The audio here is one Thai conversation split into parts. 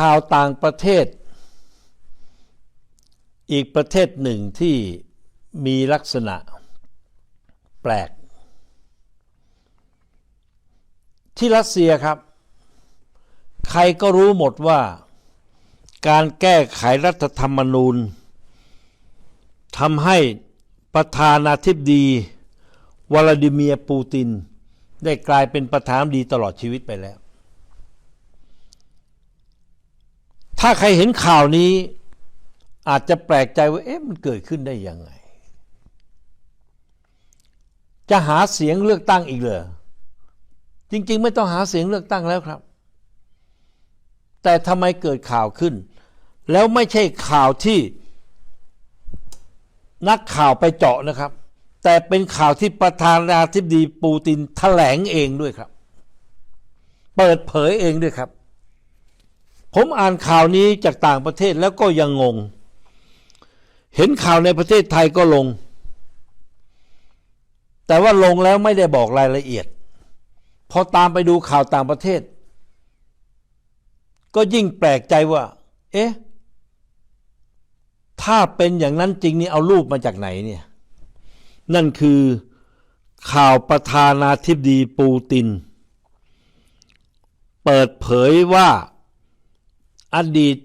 ข่าวต่างประเทศ อีกประเทศหนึ่งที่มีลักษณะแปลก ที่รัสเซียครับ ใครก็รู้หมดว่าการแก้ไขรัฐธรรมนูญทำให้ประธานาธิบดี วลาดิเมียร์ปูติน ได้กลายเป็นประธานดีตลอดชีวิตไปแล้ว ถ้าใครเห็นข่าวนี้ อาจจะแปลกใจว่าเอ๊ะมันเกิดขึ้นได้ยังไง จะหาเสียงเลือกตั้งอีกเหรอจริง ๆ ไม่ต้องหาเสียงเลือกตั้งแล้วครับ แต่ทำไมเกิดข่าวขึ้น แล้วไม่ใช่ข่าวที่ นักข่าวไปเจาะนะครับ แต่เป็นข่าวที่ประธานาธิบดีปูตินแถลงเองด้วยครับ เปิดเผยเองด้วยครับ ผมอ่านข่าวนี้จากต่างประเทศแล้วก็ยังงง เห็นข่าวในประเทศไทยก็ลง แต่ว่าลงแล้วไม่ได้บอกรายละเอียด พอตามไปดูข่าวต่างประเทศ ก็ยิ่งแปลกใจว่า เอ๊ะ ถ้าเป็นอย่างนั้นจริงนี่เอารูปมาจากไหนเนี่ย นั่นคือข่าวประธานาธิบดีปูติน เปิดเผยว่า อดีต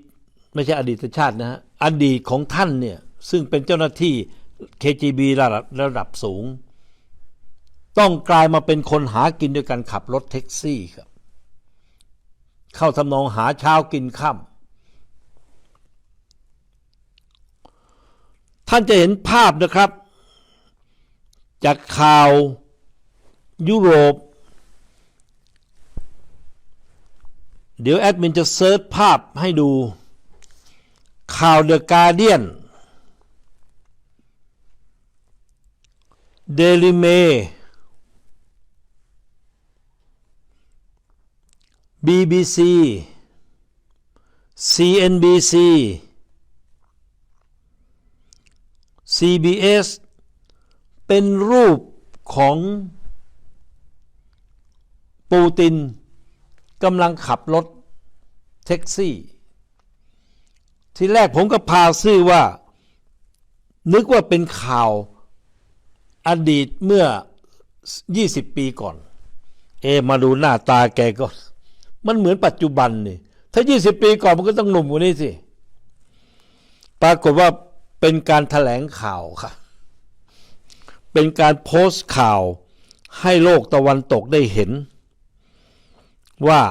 ไม่ใช่อดีตชาตินะฮะอดีตของท่านเนี่ยซึ่งเป็นเจ้าหน้าที่ KGB ระดับระดับสูง ต้องกลายมาเป็นคนหากินด้วยการขับรถแท็กซี่ครับ เข้าทำนองหาเช้ากินค่ำท่านจะเห็นภาพนะครับ จากข่าวยุโรป เดี๋ยวแอดมินจะเซิร์ชภาพให้ดู ข่าวเดอะการเดียนเดลิเม BBC CNBC CBS เป็นรูปของปูติน กำลังขับรถแท็กซี่ ทีแรกผมก็พาซื่อว่า นึกว่าเป็นข่าวอดีตเมื่อ 20 ปีก่อน เอ มาดูหน้าตาแกก็มันเหมือนปัจจุบันนี่ ถ้า 20 ปีก่อนมันก็ต้องหนุ่มกว่านี้สิ ปรากฏว่าเป็นการถแถลงข่าวค่ะ เป็นการโพสต์ข่าวให้โลกตะวันตกได้เห็น ว่า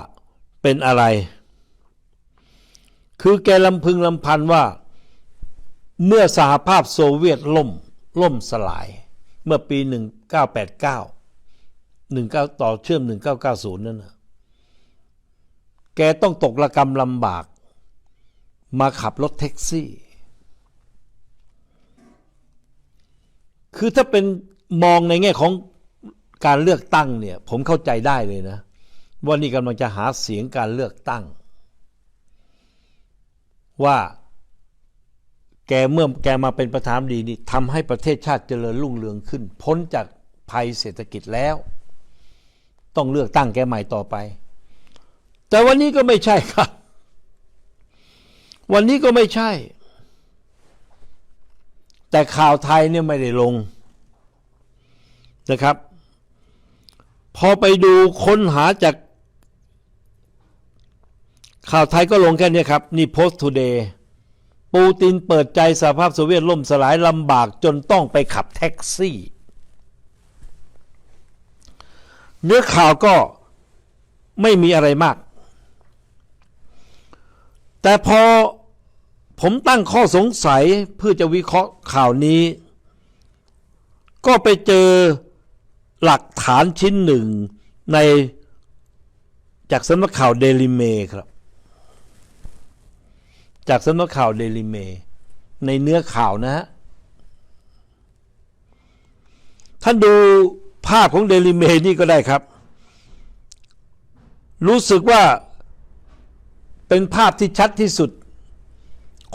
เป็นอะไร คือแกลำพึงลำพันว่า เมื่อสหภาพโซเวียตล่มล่มสลาย เมื่อปี 1989 19 ต่อเชื่อม 1990 นั่นนะแกต้องตกระกรรมลำบาก มาขับรถแท็กซี่ คือถ้าเป็นมองในแง่ของการเลือกตั้งเนี่ย ผมเข้าใจได้เลยนะ ว่านี่กำลังจะหาเสียงการเลือกตั้ง ว่าแกเมื่อแกมาเป็นประธานดีนี่ทำให้ประเทศชาติเจริญรุ่งเรืองขึ้น พ้นจากภัยเศรษฐกิจแล้ว ต้องเลือกตั้งแกใหม่ต่อไป แต่วันนี้ก็ไม่ใช่ครับ วันนี้ก็ไม่ใช่ แต่ข่าวไทยเนี่ยไม่ได้ลงนะครับ พอไปดูค้นหาจาก ข่าวไทยก็ลงแค่นี้ครับ นี่ Post Today ปูตินเปิดใจสหภาพโซเวียตล่มสลายลำบากจนต้องไปขับแท็กซี่ เนื้อข่าวก็ไม่มีอะไรมาก แต่พอผมตั้งข้อสงสัยเพื่อจะวิเคราะห์ข่าวนี้ ก็ไปเจอหลักฐานชิ้นหนึ่งในจากสำนักข่าวเดลิเมครับ จากสำนักข่าวเดลิเม ในเนื้อข่าวนะฮะ ท่านดูภาพของเดลิเมนี่ก็ได้ครับ รู้สึกว่าเป็นภาพที่ชัดที่สุด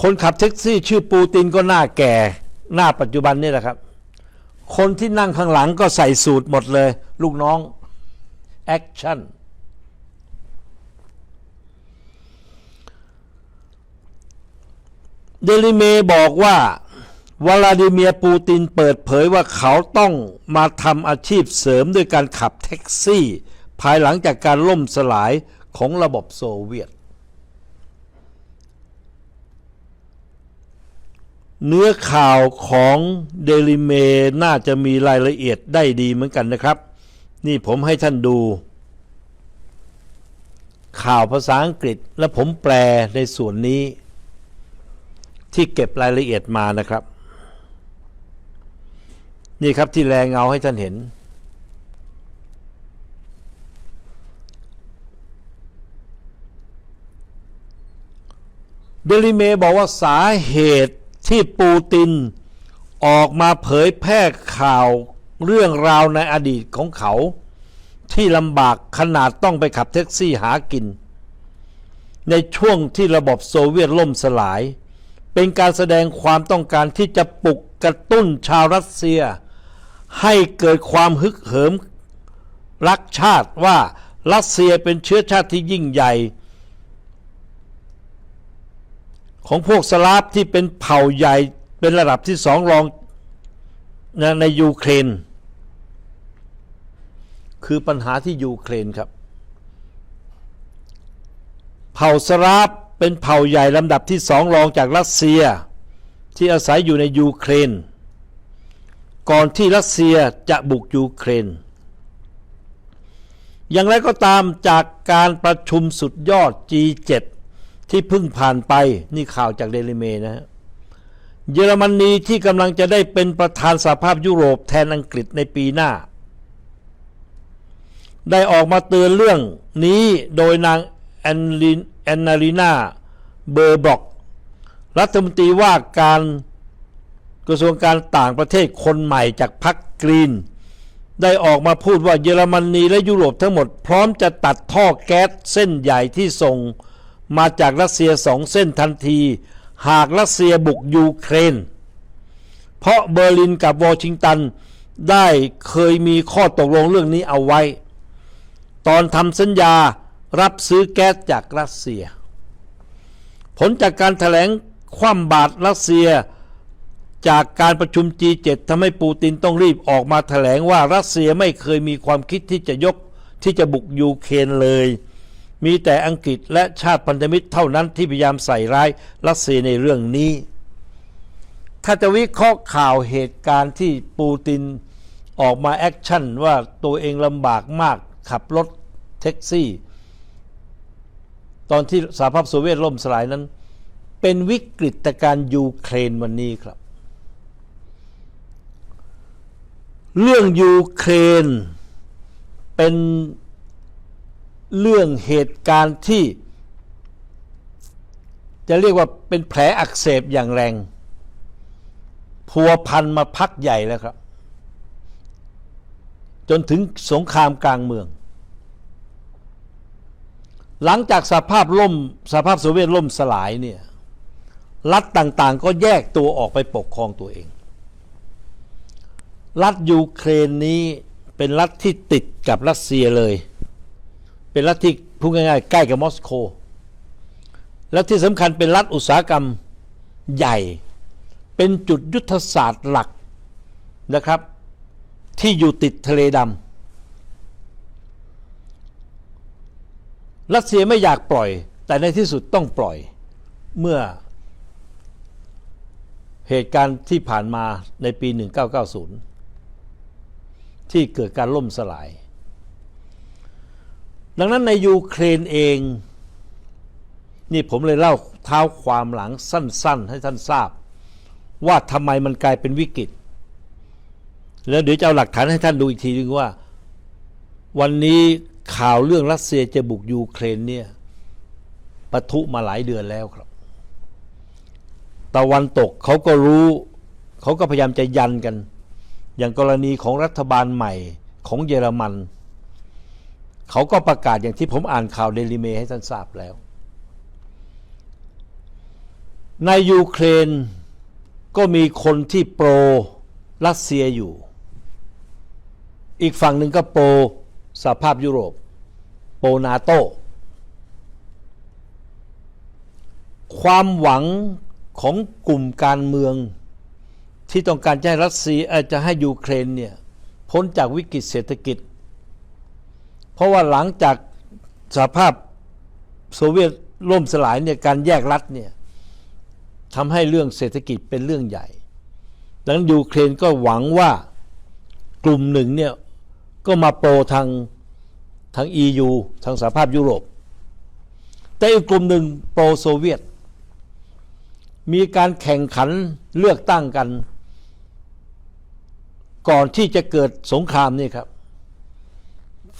คนขับแท็กซี่ชื่อปูตินก็หน้าแก่ หน้าปัจจุบันนี่แหละครับ คนที่นั่งข้างหลังก็ใส่สูตรหมดเลย ลูกน้อง แอคชั่น เดลิเมบอกว่าวลาดิเมียร์ปูตินเปิดเผยว่าเขาต้องมาทำอาชีพเสริมด้วยการขับแท็กซี่ ภายหลังจากการล่มสลายของระบบโซเวียต เนื้อข่าวของเดลิเมน่าจะมีรายละเอียดได้ดีเหมือนกันนะครับ นี่ผมให้ท่านดู ข่าวภาษาอังกฤษและผมแปลในส่วนนี้ ที่เก็บรายละเอียดมานะครับ นี่ครับที่แรงเงาให้ท่านเห็น เดลิเมบอกว่าสาเหตุที่ปูตินออกมาเผยแพร่ข่าวเรื่องราวในอดีตของเขา ที่ลำบากขนาดต้องไปขับแท็กซี่หากิน ในช่วงที่ระบบโซเวียตล่มสลาย เป็นการแสดงความต้องการที่จะปลุกกระตุ้นชาวรัสเซีย ให้เกิดความฮึกเหิมรักชาติว่ารัสเซียเป็นเชื้อชาติที่ยิ่งใหญ่ ของพวกสลาฟที่เป็นเผ่าใหญ่เป็นระดับที่สองรองนะในยูเครน คือปัญหาที่ยูเครนครับ เผ่าสลาฟ เป็นเผ่าใหญ่ลำดับที่สองรองจากรัสเซีย ที่อาศัยอยู่ในยูเครน ก่อนที่รัสเซียจะบุกยูเครน อย่างไรก็ตามจากการประชุมสุดยอด G7 ที่เพิ่งผ่านไปนี่ข่าวจากเดลิเมนะฮะเยอรมนีที่กำลังจะได้เป็นประธานสหภาพยุโรปแทนอังกฤษในปีหน้า ได้ออกมาเตือนเรื่องนี้โดยนางแอนลิน นนาลีนาเบอร์บอกรัฐมนตรีว่าการกระทรวงการต่างประเทศคนใหม่จากพรรคกรีน ได้ออกมาพูดว่าเยอรมนีและยุโรปทั้งหมดพร้อมจะตัดท่อแก๊สเส้นใหญ่ที่ส่งมาจากรัสเซียสองเส้นทันที หากรัสเซียบุกยูเครน เพราะเบอร์ลินกับวอชิงตันได้เคยมีข้อตกลงเรื่องนี้เอาไว้ ตอนทำสัญญา รับซื้อแก๊สจากรัสเซีย ผลจากการถแถลงคว่ำบาตรรัสเซีย จากการประชุม G7 ทำให้ปูตินต้องรีบออกมาถแถลงว่ารัสเซียไม่เคยมีความคิดที่จะยกที่จะบุกยูเครนเลย มีแต่อังกฤษและชาติพันธมิตรเท่านั้นที่พยายามใส่ร้ายรัสเซียในเรื่องนี้ ถ้าจะวิเคราะห์ข่าวเหตุการณ์ที่ปูตินออกมาแอคชั่นว่าตัวเองลำบากมากขับรถแท็กซี่ ตอนที่สหภาพโซเวียตล่มสลายนั้น เป็นวิกฤตการณ์ยูเครนวันนี้ครับ เรื่องยูเครนเป็นเรื่องเหตุการณ์ที่ จะเรียกว่าเป็นแผลอักเสบอย่างแรง พัวพันมาพักใหญ่แล้วครับ จนถึงสงครามกลางเมือง หลังจากสภาพล่มสภาพโซเวียตล่มสลายเนี่ยรัฐต่างๆ ก็แยกตัวออกไปปกครองตัวเอง รัฐยูเครนนี้เป็นรัฐที่ติดกับรัสเซียเลย เป็นรัฐที่พูดง่ายๆ ใกล้กับมอสโกและที่สำคัญเป็นรัฐอุตสาหกรรมใหญ่ เป็นจุดยุทธศาสตร์หลักนะครับ ที่อยู่ติดทะเลดำ รัสเซียไม่อยากปล่อย แต่ในที่สุดต้องปล่อย เมื่อเหตุการณ์ที่ผ่านมาในปี 1990 ที่เกิดการล่มสลาย ดังนั้นในยูเครนเอง นี่ผมเลยเล่าเท้าความหลังสั้น ๆ ให้ท่านทราบ ว่าทำไมมันกลายเป็นวิกฤต แล้วเดี๋ยวจะเอาหลักฐานให้ท่านดูอีกทีนึงว่า วันนี้ ข่าวเรื่องรัสเซียจะบุกยูเครนเนี่ยปะทุมาหลายเดือนแล้วครับ ตะวันตกเขาก็รู้ เขาก็พยายามจะยันกัน อย่างกรณีของรัฐบาลใหม่ของเยอรมัน เขาก็ประกาศอย่างที่ผมอ่านข่าวเดลิเมให้ท่านทราบแล้ว ในยูเครนก็มีคนที่โปรรัสเซียอยู่ อีกฝั่งหนึ่งก็โปร สภาพยุโรป โปนาโต ความหวังของกลุ่มการเมือง ที่ต้องการจะให้รัสเซียอ่อจะให้ยูเครนเนี่ยพ้นจากวิกฤตเศรษฐกิจ เพราะว่าหลังจากสภาพโซเวียตล่มสลายเนี่ยการแยกรัฐเนี่ยทำให้เรื่องเศรษฐกิจเป็นเรื่องใหญ่ ดังนั้นยูเครนก็หวังว่ากลุ่มหนึ่งเนี่ย ก็มาโปรทางทาง EU ทางสหภาพยุโรป แต่อีกกลุ่มหนึ่งโปรโซเวียต มีการแข่งขันเลือกตั้งกัน ก่อนที่จะเกิดสงครามนี่ครับ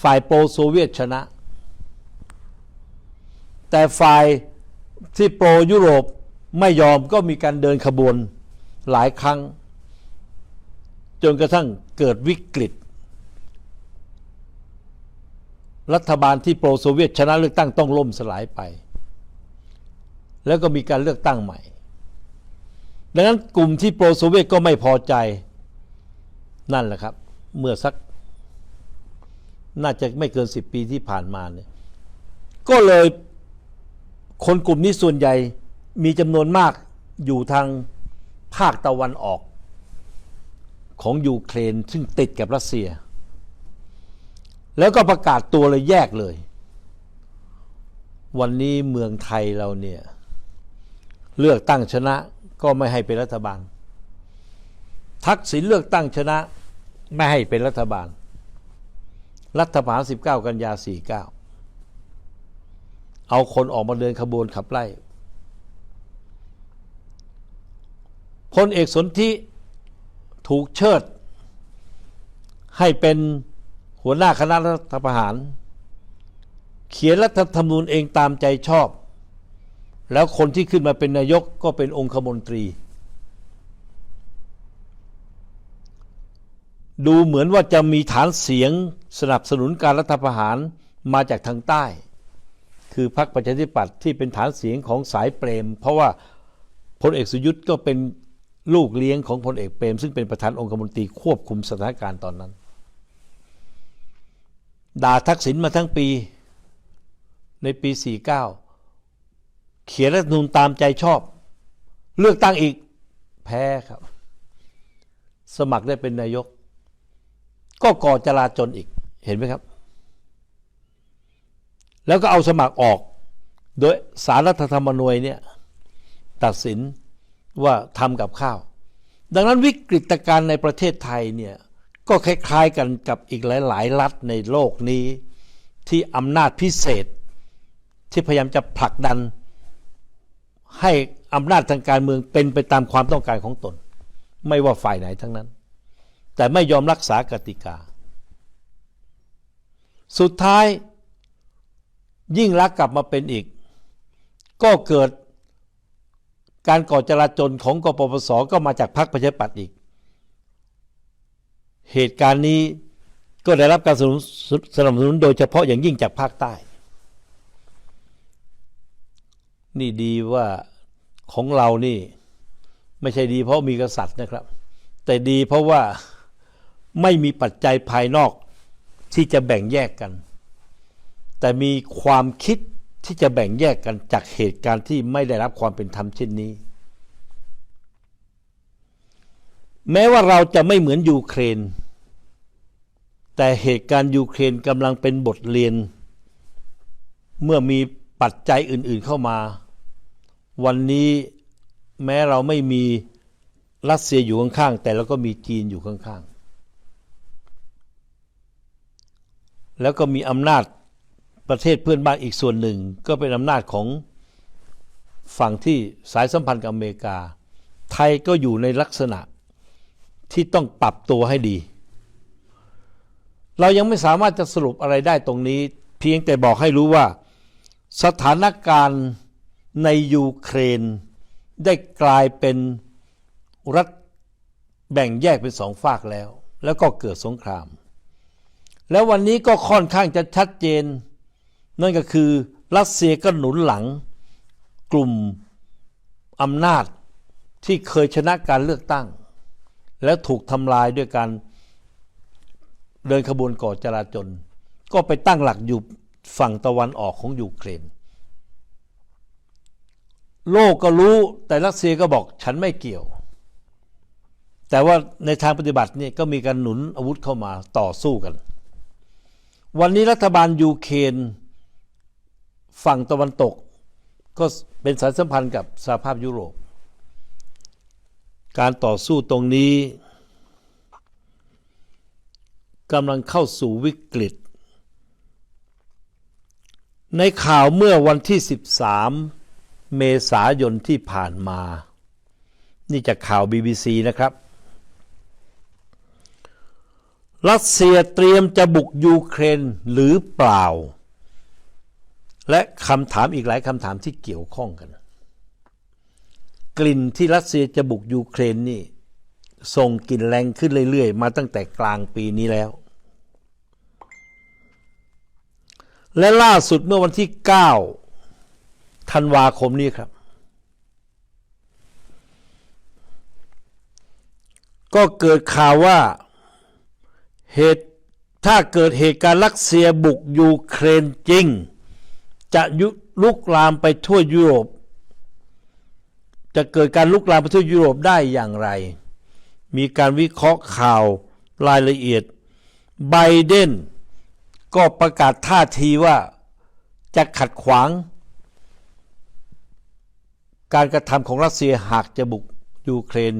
ฝ่ายโปรโซเวียตชนะ แต่ฝ่ายที่โปรยุโรปไม่ยอมก็มีการเดินขบวนหลายครั้ง จนกระทั่งเกิดวิกฤต รัฐบาลที่โปรโซเวียตชนะเลือกตั้งต้องล่มสลายไป แล้วก็มีการเลือกตั้งใหม่ ดังนั้นกลุ่มที่โปรโซเวียตก็ไม่พอใจนั่นแหละครับ เมื่อสัก น่าจะไม่เกินสิบปีที่ผ่านมาเนี่ยก็เลยคนกลุ่มนี้ส่วนใหญ่มีจำนวนมากอยู่ทางภาคตะวันออกของยูเครนซึ่งติดกับรัสเซีย แล้วก็ประกาศตัวเลยแยกเลย วันนี้เมืองไทยเราเนี่ย เลือกตั้งชนะก็ไม่ให้เป็นรัฐบาล ทักษิณเลือกตั้งชนะ ไม่ให้เป็นรัฐบาล รัฐประหาร19 กันยา 49 เอาคนออกมาเดินขบวนขับไล่พลเอกสนธิถูกเชิด ให้เป็น หัวหน้าคณะรัฐประหาร เขียนรัฐธรรมนูญเองตามใจชอบ แล้วคนที่ขึ้นมาเป็นนายกก็เป็นองคมนตรี ดูเหมือนว่าจะมีฐานเสียงสนับสนุนการรัฐประหารมาจากทางใต้ คือพรรคประชาธิปัตย์ที่เป็นฐานเสียงของสายเปรม เพราะว่าพลเอกสุยุทธ์ก็เป็นลูกเลี้ยงของพลเอกเปรม ซึ่งเป็นประธานองคมนตรีควบคุมสถานการณ์ตอนนั้น ด่าทักษิณมาทั้งปี ในปี 49 เขียนรัฐนูญตามใจชอบ เลือกตั้งอีกแพ้ครับ สมัครได้เป็นนายก ก็ก่อจลาจลอีกเห็นไหมครับ แล้วก็เอาสมัครออก โดยสารรัฐธรรมนูญเนี่ยตัดสินว่าทำกับข้าว ดังนั้นวิกฤตการณ์ในประเทศไทยเนี่ย ก็คล้ายๆกันกับอีกหลาย ๆ รัฐในโลกนี้ ที่อำนาจพิเศษ ที่พยายามจะผลักดัน ให้อำนาจทางการเมืองเป็นไปตามความต้องการของตน ไม่ว่าฝ่ายไหนทั้งนั้น แต่ไม่ยอมรักษากติกา สุดท้ายยิ่งรักกลับมาเป็นอีก ก็เกิดการก่อจราจนของกปปสก็มาจากพรรคประชาธิปัตย์อีก เหตุการณ์นี้ก็ได้รับการสนับสนุนโดยเฉพาะอย่างยิ่งจากภาคใต้ นี่ดีว่าของเรานี่ไม่ใช่ดีเพราะมีกษัตริย์นะครับ แต่ดีเพราะว่าไม่มีปัจจัยภายนอกที่จะแบ่งแยกกัน แต่มีความคิดที่จะแบ่งแยกกันจากเหตุการณ์ที่ไม่ได้รับความเป็นธรรมเช่นนี้ แม้ว่าเราจะไม่เหมือนยูเครน แต่เหตุการณ์ยูเครนกำลังเป็นบทเรียน เมื่อมีปัจจัยอื่นๆเข้ามา วันนี้แม้เราไม่มีรัสเซียอยู่ข้างๆแต่เราก็มีจีนอยู่ข้างๆ แล้วก็มีอำนาจประเทศเพื่อนบ้านอีกส่วนหนึ่ง ก็เป็นอำนาจของฝั่งที่สายสัมพันธ์กับอเมริกา ไทยก็อยู่ในลักษณะ ที่ต้องปรับตัวให้ดี เรายังไม่สามารถจะสรุปอะไรได้ตรงนี้ เพียงแต่บอกให้รู้ว่า สถานการณ์ในยูเครน ได้กลายเป็นรัฐแบ่งแยกเป็นสองฝากแล้ว แล้วก็เกิดสงคราม แล้ววันนี้ก็ค่อนข้างจะชัดเจน นั่นก็คือรัสเซียก็หนุนหลัง กลุ่มอำนาจที่เคยชนะการเลือกตั้ง แล้วถูกทำลายด้วยการเดินขบวนก่อจราจนก็ไปตั้งหลักอยู่ฝั่งตะวันออกของยูเครน โลกก็รู้แต่รัสเซียก็บอกฉันไม่เกี่ยว แต่ว่าในทางปฏิบัตินี่ก็มีการหนุนอาวุธเข้ามาต่อสู้กัน วันนี้รัฐบาลยูเครนฝั่งตะวันตก ก็เป็นสายสัมพันธ์กับสหภาพยุโรป การต่อสู้ตรงนี้กำลังเข้าสู่วิกฤต ในข่าวเมื่อวันที่ 13 เมษายนที่ผ่านมา นี่จากข่าว BBC นะครับ รัสเซียเตรียมจะบุกยูเครนหรือเปล่า และคำถามอีกหลายคำถามที่เกี่ยวข้องกัน กลิ่นที่รัสเซียจะบุกยูเครนนี่ส่งกลิ่นแรงขึ้นเรื่อยๆ มาตั้งแต่กลางปีนี้แล้ว และล่าสุดเมื่อวันที่ 9 ธันวาคมนี้ครับ ก็เกิดข่าวว่าเหตุถ้าเกิดเหตุการณ์รัสเซียบุกยูเครนจริง จะยุลุกลามไปทั่วยุโรป จะเกิดการลุกลามไปทั่วยุโรปได้อย่างไร มีการวิเคราะห์ข่าวรายละเอียด ไบเดนก็ประกาศท่าทีว่าจะขัดขวาง การกระทำของรัสเซียหากจะบุกยูเครน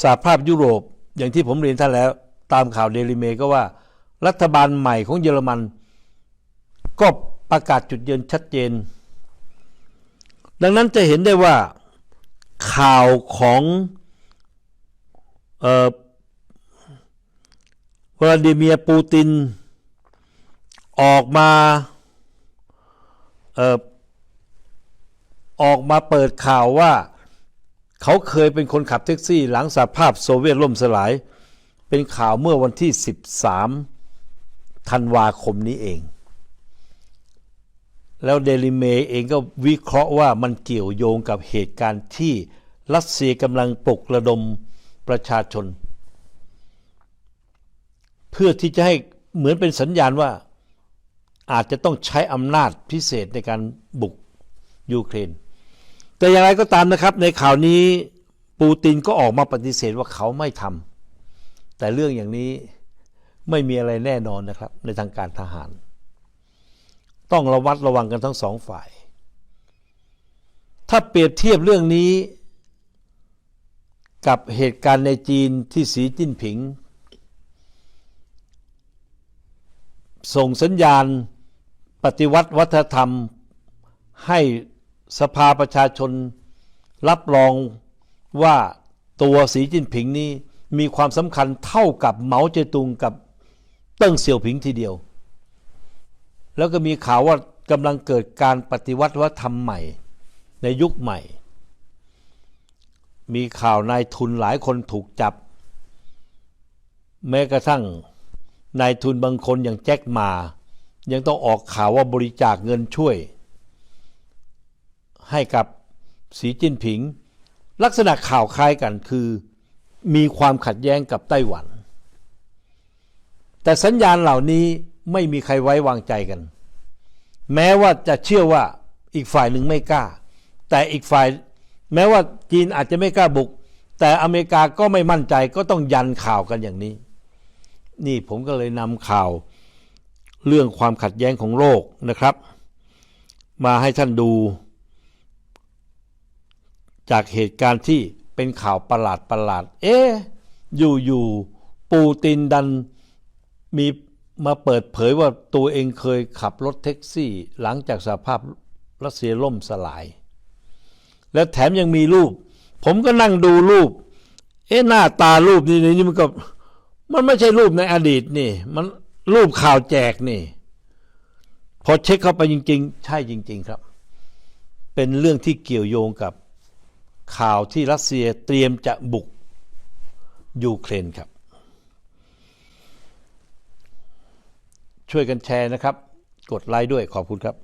สหภาพยุโรป อย่างที่ผมเรียนท่านแล้ว ตามข่าวเดลิเมก็ว่า รัฐบาลใหม่ของเยอรมัน ก็ประกาศจุดยืนชัดเจน ดังนั้นจะเห็นได้ว่า ข่าวของวลาดิเมียร์ปูติน ออกมาออออกมาเปิดข่าวว่า เขาเคยเป็นคนขับแท็กซี่ หลังสหภาพโซเวียตล่มสลาย เป็นข่าวเมื่อวันที่ 13 ธันวาคมนี้เอง แล้วเดลิเมเองก็วิเคราะห์ว่ามันเกี่ยวโยงกับเหตุการณ์ที่รัสเซียกำลังปลุกระดมประชาชน เพื่อที่จะให้เหมือนเป็นสัญญาณว่าอาจจะต้องใช้อำนาจพิเศษในการบุกยูเครน แต่อย่างไรก็ตามนะครับในข่าวนี้ปูตินก็ออกมาปฏิเสธว่าเขาไม่ทำแต่เรื่องอย่างนี้ไม่มีอะไรแน่นอนนะครับในทางการทหาร ต้องระวัดระวังกันทั้งสองฝ่าย ถ้าเปรียบเทียบเรื่องนี้ กับเหตุการณ์ในจีนที่สีจิ้นผิง ส่งสัญญาณปฏิวัติวัฒนธรรม ให้สภาประชาชนรับรองว่าตัวสีจิ้นผิงนี้มีความสำคัญเท่ากับเหมาเจ๋อตุงกับเติ้งเสี่ยวผิงทีเดียว แล้วก็มีข่าวว่ากำลังเกิดการปฏิวัติวัฒนธรรมใหม่ ในยุคใหม่ มีข่าวนายทุนหลายคนถูกจับ แม้กระทั่งนายทุนบางคนอย่างแจ็คมา ยังต้องออกข่าวว่าบริจาคเงินช่วย ให้กับสีจิ้นผิง ลักษณะข่าวคล้ายกันคือ มีความขัดแย้งกับไต้หวัน แต่สัญญาณเหล่านี้ ไม่มีใครไว้วางใจกัน แม้ว่าจะเชื่อว่าอีกฝ่ายหนึ่งไม่กล้า แต่อีกฝ่าย แม้ว่าจีนอาจจะไม่กล้าบุก แต่อเมริกาก็ไม่มั่นใจก็ต้องยันข่าวกันอย่างนี้ นี่ผมก็เลยนำข่าวเรื่องความขัดแย้งของโลกนะครับ มาให้ท่านดู จากเหตุการณ์ที่เป็นข่าวประหลาดประหลาด เอ๊ะอยู่อยู่ปูตินดันมี มาเปิดเผยว่าตัวเองเคยขับรถแท็กซี่ หลังจากสภาพรัสเซียล่มสลาย แล้วแถมยังมีรูป ผมก็นั่งดูรูป เอ๊ะหน้าตารูปนี่นี่มันก็ มันไม่ใช่รูปในอดีตนี่ มันรูปข่าวแจกนี่ พอเช็คเข้าไปจริง ๆ ใช่จริง ๆครับ เป็นเรื่องที่เกี่ยวโยงกับข่าวที่รัสเซียเตรียมจะบุกยูเครนครับ ช่วยกันแชร์นะครับ กดไลค์ด้วยขอบคุณครับ